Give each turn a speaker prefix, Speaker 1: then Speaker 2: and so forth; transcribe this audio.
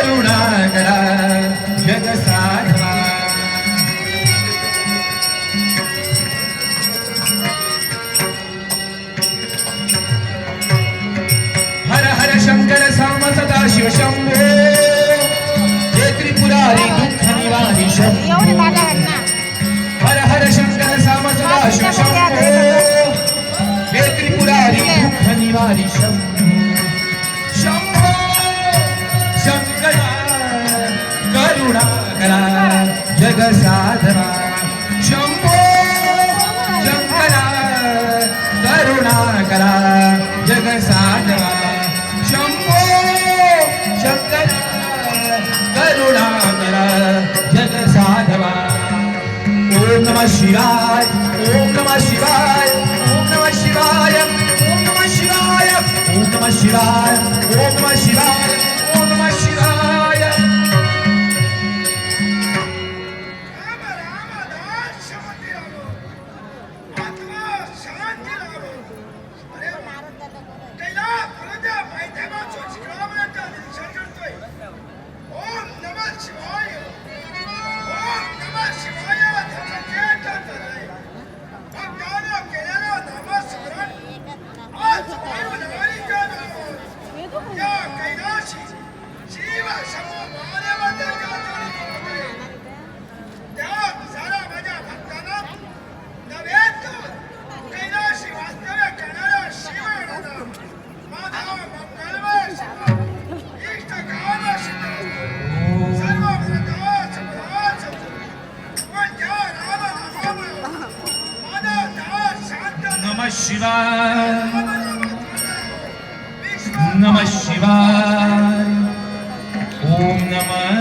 Speaker 1: करुणाकरा जगसाधवा हर हर शंकर साम सदा शिव शंभो। हे त्रिपुरारी दुख निवारी हर हर शंकर साम सदा शिव शंभो। हे त्रिपुरारी दुख निवारी शंभो। जग साधना। शंभो शंकरा करुणा करा। जग साधना। शंभो शंकरा करुणा करा। जग साधवा ओम नमः शिवाय ओम नमः शिवाय ओम नमः शिवाय ओम नमः शिवाय ओम नमः शिवाय ओम नमः शिवाय। नमः शिवाय
Speaker 2: विश्व
Speaker 1: नमः शिवाय ओम नमः